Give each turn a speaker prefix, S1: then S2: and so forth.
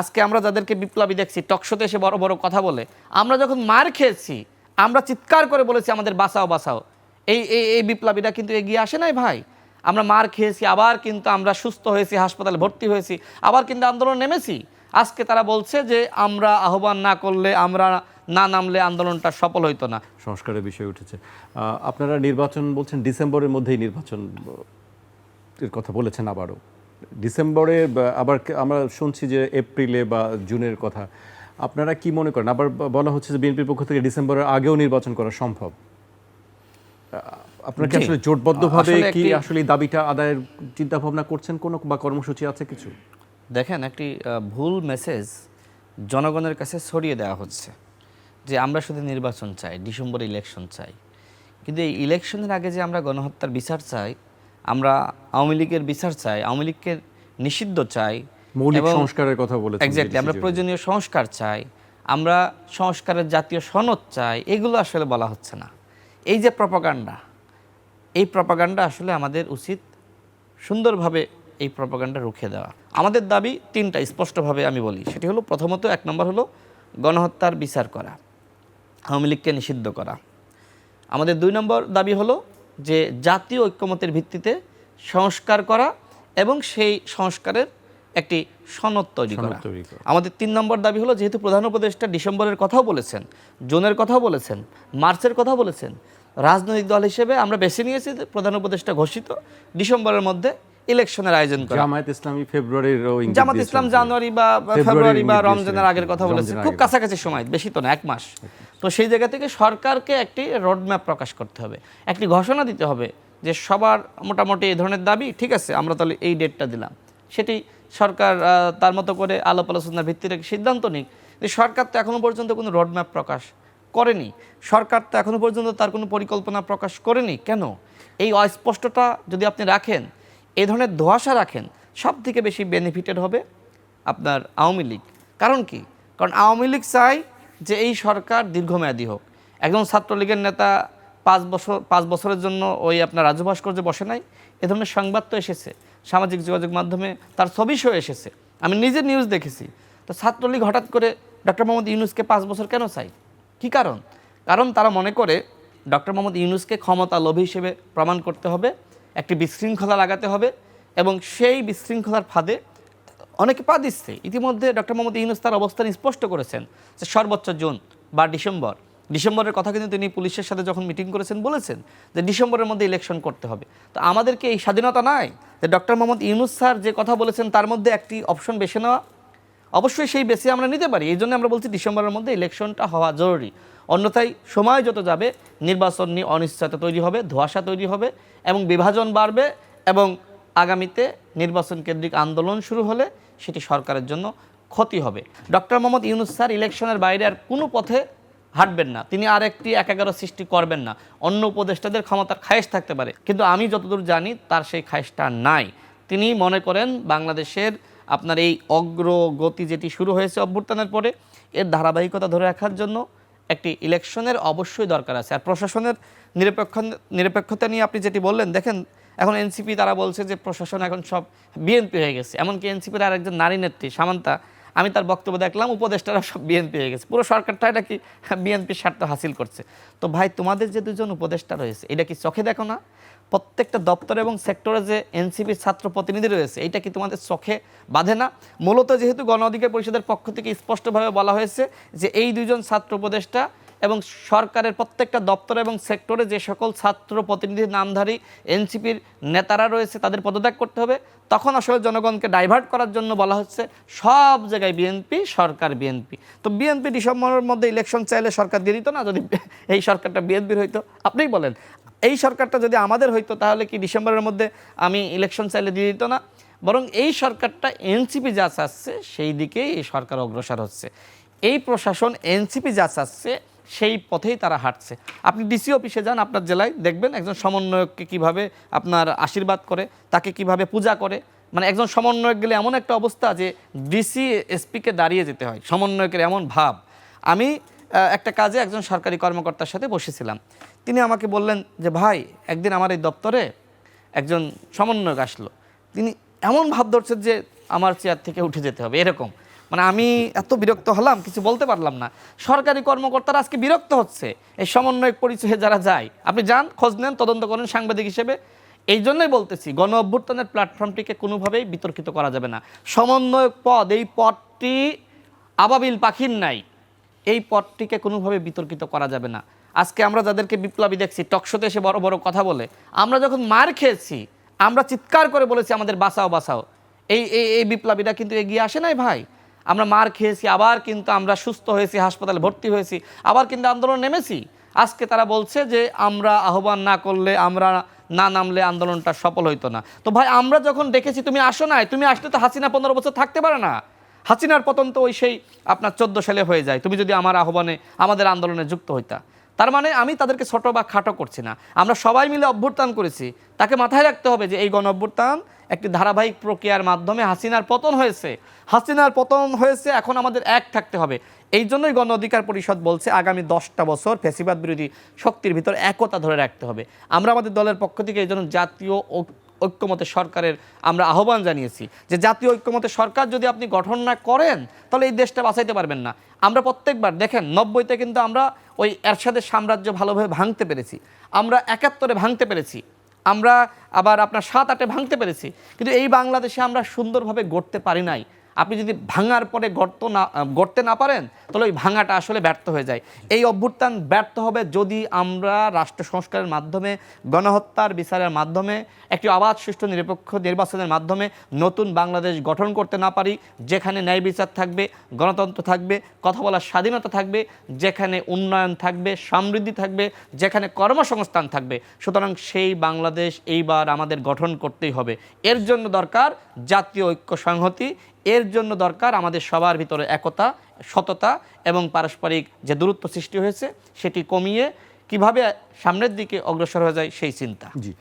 S1: আজকে আমরা যাদেরকে বিপ্লবী দেখছি টকশোতে এসে বড় বড় কথা বলে, আমরা যখন মার খেয়েছি, আমরা চিৎকার করে বলেছি আমাদের বাঁচাও বাঁচাও। এই এই এই বিপ্লবীরা কিন্তু এগিয়ে আসে নাই ভাই। আমরা মার খেয়েছি, আবার কিন্তু আমরা সুস্থ হয়েছি, হাসপাতালে ভর্তি হয়েছি, আবার কিন্তু আন্দোলন নেমেছি। আজকে তারা বলছে যে আমরা আহ্বান না করলে আমরা না নামলে আন্দোলনটা সফল হইতো না।
S2: সংস্কারের বিষয় উঠেছে। আপনারা নির্বাচন বলছেন, ডিসেম্বরের মধ্যেই নির্বাচন, এর কথা বলেছেন আবারও। ডিসেম্বরে আবার আমরা শুনছি যে এপ্রিলে বা জুনের কথা। আপনারা কি মনে করেন? আবার বলা হচ্ছে যে বিএনপির পক্ষ থেকে ডিসেম্বরের আগেও নির্বাচন করা সম্ভব। আপনারা কি আসলে জোটবদ্ধভাবে কি আসলে দাবিটা আদায়ের চিন্তা ভাবনা করছেন কোনো বা কর্মসূচি আছে কিছু?
S1: দেখেন একটি ভুল মেসেজ জনগণের কাছে ছড়িয়ে দেওয়া হচ্ছে যে আমরা শুধু নির্বাচন চাই ডিসেম্বরে ইলেকশন চাই। কিন্তু এই ইলেকশনের আগে যে আমরা গণহত্যার বিচার চাই আমরা আওয়ামী লীগের বিচার চাই আওয়ামী লীগকে নিষিদ্ধ চাই
S2: মৌলিক সংস্কারের কথা বলেছেন
S1: এক্স্যাক্টলি আমরা প্রয়োজনীয় সংস্কার চাই আমরা সংস্কারের জাতীয় সনদ চাই এগুলো আসলে বলা হচ্ছে না। এই যে প্রপাগান্ডা এই প্রপাগান্ডা আসলে আমাদের উচিত সুন্দরভাবে এই প্রপাগান্ডা রুখে দেওয়া। আমাদের দাবি তিনটা স্পষ্টভাবে আমি বলি। সেটি হলো প্রথমত এক নম্বর হলো গণহত্যার বিচার করা আওয়ামী লীগকে নিষিদ্ধ করা। আমাদের দুই নম্বর দাবি হলো যে জাতীয় ঐক্যমতের ভিত্তিতে সংস্কার করা এবং সেই সংস্কারের একটি সনদ তৈরি করা। আমাদের তিন নম্বর দাবি হলো যেহেতু প্রধান উপদেষ্টা ডিসেম্বরের কথাও বলেছেন জুনের কথাও বলেছেন মার্চের কথা বলেছেন রাজনৈতিক দল হিসেবে আমরা বেছে নিয়েছি প্রধান উপদেষ্টা ঘোষিত ডিসেম্বরের মধ্যে ইলেকশনের আয়োজন করা।
S2: জামায়াত ইসলামী ফেব্রুয়ারির
S1: জামাত ইসলাম জানুয়ারি বা ফেব্রুয়ারি বা রমজানের আগের কথা বলেছে খুব কাছাকাছি সময় বেশি তো না এক মাস। তো সেই জায়গা থেকে সরকারকে একটি রোডম্যাপ প্রকাশ করতে হবে। একটি ঘোষণা দিতে হবে যে সবার মোটামুটি এই ধরনের দাবি, ঠিক আছে, আমরা তাহলে এই ডেটটা দিলাম। সেটি সরকার তার মতো করে আলাপ আলোচনার ভিত্তিতে সিদ্ধান্ত নিক যে সরকার তো এখনও পর্যন্ত কোনো রোডম্যাপ প্রকাশ করেনি। সরকার তো এখনও পর্যন্ত তার কোনো পরিকল্পনা প্রকাশ করেনি। কেন? এই অস্পষ্টতা যদি আপনি রাখেন এই ধরনের ধোঁয়াশা রাখেন সব থেকে বেশি বেনিফিটেড হবে আপনার আওয়ামী লীগ। কারণ কি? কারণ আওয়ামী লীগ চাই যে এই সরকার দীর্ঘমেয়াদী হোক। একজন ছাত্রলীগের নেতা পাঁচ বছর, পাঁচ বছরের জন্য ওই আপনার রাজু ভাস্কর্যে বসে নাই, এ ধরনের সংবাদ তো এসেছে। সামাজিক যোগাযোগ মাধ্যমে তার ছবি শো এসেছে। আমি নিজে নিউজ দেখেছি। তো ছাত্রলীগ হঠাৎ করে ডক্টর মোহাম্মদ ইউনুসকে পাঁচ বছর কেন চাই কি কারণ? কারণ তারা মনে করে ডক্টর মোহাম্মদ ইউনুসকে ক্ষমতা লোভী হিসেবে প্রমাণ করতে হবে, একটি বিশৃঙ্খলা লাগাতে হবে এবং সেই বিশৃঙ্খলার ফাঁদে অনেকে পা দিচ্ছে। ইতিমধ্যে ডক্টর মোহাম্মদ ইউনুস তার অবস্থান স্পষ্ট করেছেন যে সর্বোচ্চ জুন বা ডিসেম্বর। ডিসেম্বরের কথা কিন্তু তিনি পুলিশের সাথে যখন মিটিং করেছেন বলেছেন যে ডিসেম্বরের মধ্যে ইলেকশন করতে হবে। তো আমাদেরকে এই স্বাধীনতা নাই যে ডক্টর মোহাম্মদ ইউনুস স্যার যে কথা বলেছেন তার মধ্যে একটি অপশন বেছে নেওয়া। অবশ্যই সেই বেছে আমরা নিতে পারি। এই জন্য আমরা বলছি ডিসেম্বরের মধ্যে ইলেকশনটা হওয়া জরুরি। অন্যথায় সময় যত যাবে, নির্বাচন নিয়ে অনিশ্চয়তা তৈরি হবে, ধোঁয়াশা তৈরি হবে এবং বিভাজন বাড়বে এবং আগামীতে নির্বাচন কেন্দ্রিক আন্দোলন শুরু হলে সেটি সরকারের জন্য ক্ষতি হবে। ডক্টর মোহাম্মদ ইউনুস স্যার ইলেকশনের বাইরে আর কোনো পথে হাঁটবেন না। তিনি আর একটি এক এগারো সৃষ্টি করবেন না। অন্য উপদেষ্টাদের ক্ষমতার খায়েশ থাকতে পারে। কিন্তু আমি যতদূর জানি, তার সেই খায়েশটা নাই। তিনি মনে করেন, বাংলাদেশের আপনার এই অগ্রগতি যেটি শুরু হয়েছে অভ্যুত্থানের পরে, এর ধারাবাহিকতা ধরে রাখার জন্য একটি ইলেকশনের অবশ্যই দরকার আছে। আর প্রশাসনের নিরপেক্ষ, নিরপেক্ষতা নিয়ে আপনি যেটি বললেন, দেখেন এখন এনসিপি তারা বলছে যে প্রশাসন এখন সব বিএনপি হয়ে গেছে। এমনকি এনসিপির আর একজন নারী নেত্রী, সামান্তা, আমি তার বক্তব্য দেখলাম, উপদেষ্টারা সব বিএনপি হয়ে গেছে। পুরো সরকারটা এটা কি বিএনপির স্বার্থ হাসিল করছে। তো ভাই, তোমাদের যে দুজন উপদেষ্টা রয়েছে, এটা কি চোখে দেখো না? প্রত্যেকটা দপ্তর এবং সেক্টরে যে এনসিপির ছাত্র প্রতিনিধি রয়েছে, এটা কি তোমাদের চোখে বাঁধে না? মূলত যেহেতু গণ অধিকার পরিষদের পক্ষ থেকে স্পষ্টভাবে বলা হয়েছে যে এই দুজন ছাত্র উপদেষ্টা এবং সরকারের প্রত্যেকটা দপ্তর এবং সেক্টরে যে সকল ছাত্র প্রতিনিধির নামধারী এনসিপির নেতারা রয়েছে, তাদের পদত্যাগ করতে হবে। তখন আসলে জনগণকে ডাইভার্ট করার জন্য বলা হচ্ছে সব জায়গায় বিএনপি সরকার বিএনপি তো বিএনপি ডিসেম্বরের মধ্যে ইলেকশন চাইলে সরকার দিয়ে দিত না, যদি এই সরকারটা বিএনপির হইতো। আপনিই বলেন, এই সরকারটা যদি আমাদের হইতো, তাহলে কি ডিসেম্বরের মধ্যে আমি ইলেকশন চাইলে দিয়ে দিত না? বরং এই সরকারটা এনসিপি যা চাচ্ছে, সেই দিকেই এই সরকার অগ্রসর হচ্ছে। এই প্রশাসন এনসিপি যা চাচ্ছে সেই পথেই তারা হাঁটছে। আপনি ডিসি অফিসে যান, আপনার জেলায় দেখবেন একজন সমন্বয়ককে কীভাবে আপনার আশীর্বাদ করে, তাকে কীভাবে পূজা করে। মানে একজন সমন্বয়ক গেলে এমন একটা অবস্থা যে ডিসি এসপিকে দাঁড়িয়ে যেতে হয়, সমন্বয়কের এমন ভাব। আমি একটা কাজে একজন সরকারি কর্মকর্তার সাথে বসেছিলাম। তিনি আমাকে বললেন যে, ভাই, একদিন আমার এই দপ্তরে একজন সমন্বয়ক আসলো। তিনি এমন ভাব ধরছেন যে আমার চেয়ার থেকে উঠে যেতে হবে। এরকম। মানে আমি এত বিরক্ত হলাম, কিছু বলতে পারলাম না। সরকারি কর্মকর্তারা আজকে বিরক্ত হচ্ছে এই সমন্বয়ক পরিচয়ে যারা যায়। আপনি যান, খোঁজ নেন, তদন্ত করেন সাংবাদিক হিসেবে। এই জন্যই বলতেছি, গণ অভ্যুত্থানের প্ল্যাটফর্মটিকে কোনোভাবেই বিতর্কিত করা যাবে না। সমন্বয়ক পদ, এই পদটি আবাবিল পাখির নাই। এই পদটিকে কোনোভাবে বিতর্কিত করা যাবে না। আজকে আমরা যাদেরকে বিপ্লবী দেখছি টকশোতে এসে বড় বড় কথা বলে, আমরা যখন মার খেয়েছি, আমরা চিৎকার করে বলেছি আমাদের বাঁচাও। এই এই এই বিপ্লবীরা কিন্তু এগিয়ে আসে নাই ভাই। আমরা মার খেয়েছি, আবার কিন্তু আমরা সুস্থ হয়েছি, হাসপাতালে ভর্তি হয়েছি, আবার কিন্তু আন্দোলন নেমেছি। আজকে তারা বলছে যে আমরা আহ্বান না করলে আমরা না নামলে আন্দোলনটা সফল হইতো না। তো ভাই, আমরা যখন দেখেছি, তুমি আসো নাই, তুমি আসলে তো হাসিনা পনেরো বছর থাকতে পারে না। হাসিনার পতন তো ওই সেই আপনার চোদ্দ সালে হয়ে যায়। তুমি যদি আমার আহ্বানে আমাদের আন্দোলনে যুক্ত হইতা। তার মানে আমি তাদেরকে ছোট বা খাটো করছি না। আমরা সবাই মিলে অভ্যুত্থান করেছি। তাকে মাথায় রাখতে হবে যে এই গণ অভ্যুত্থান একটি ধারাবাহিক প্রক্রিয়ার মাধ্যমে হাসিনার পতন হয়েছে। হাসিনার পতন হয়েছে, এখন আমাদের এক থাকতে হবে। এই জন্যই গণ অধিকার পরিষদ বলছে, আগামী দশটা বছর ফেসিবাদ বিরোধী শক্তির ভিতর একতা ধরে রাখতে হবে। আমরা আমাদের দলের পক্ষ থেকে এই জন্য জাতীয় ঐক- ঐক্যমতে সরকারের আমরা আহ্বান জানিয়েছি যে, জাতীয় ঐক্যমতে সরকার যদি আপনি গঠন না করেন, তাহলে এই দেশটা বাঁচাইতে পারবেন না। আমরা প্রত্যেকবার দেখেন, নব্বইতে কিন্তু আমরা ওই এরশাদের সাম্রাজ্য ভালোভাবে ভাঙতে পেরেছি। আমরা একাত্তরে ভাঙতে পেরেছি। আমরা আবার আপনার সাত আটে ভাঙতে পেরেছি। কিন্তু এই বাংলাদেশে আমরা সুন্দরভাবে গড়তে পারি নাই। আপনি যদি ভাঙার পরে গর্ত না, গড়তে না পারেন, তাহলে ওই ভাঙাটা আসলে ব্যর্থ হয়ে যায়। এই অভ্যুত্থান ব্যর্থ হবে যদি আমরা রাষ্ট্র সংস্কারের মাধ্যমে, গণহত্যার বিচারের মাধ্যমে, একটি অবাধ সুষ্ঠু নিরপেক্ষ নির্বাচনের মাধ্যমে নতুন বাংলাদেশ গঠন করতে না পারি, যেখানে ন্যায় বিচার থাকবে, গণতন্ত্র থাকবে, কথা বলার স্বাধীনতা থাকবে, যেখানে উন্নয়ন থাকবে, সমৃদ্ধি থাকবে, যেখানে কর্মসংস্থান থাকবে, সুতরাং সেই বাংলাদেশ এইবার আমাদের গঠন করতেই হবে। এর জন্য দরকার জাতীয় ঐক্য সংহতি এর জন্য দরকার আমাদের সবার ভিতরে একতা, সততা এবং পারস্পরিক যে দূরত্ব সৃষ্টি হয়েছে, সেটি কমিয়ে কীভাবে সামনের দিকে অগ্রসর হয়ে যায় সেই চিন্তা।
S2: জি।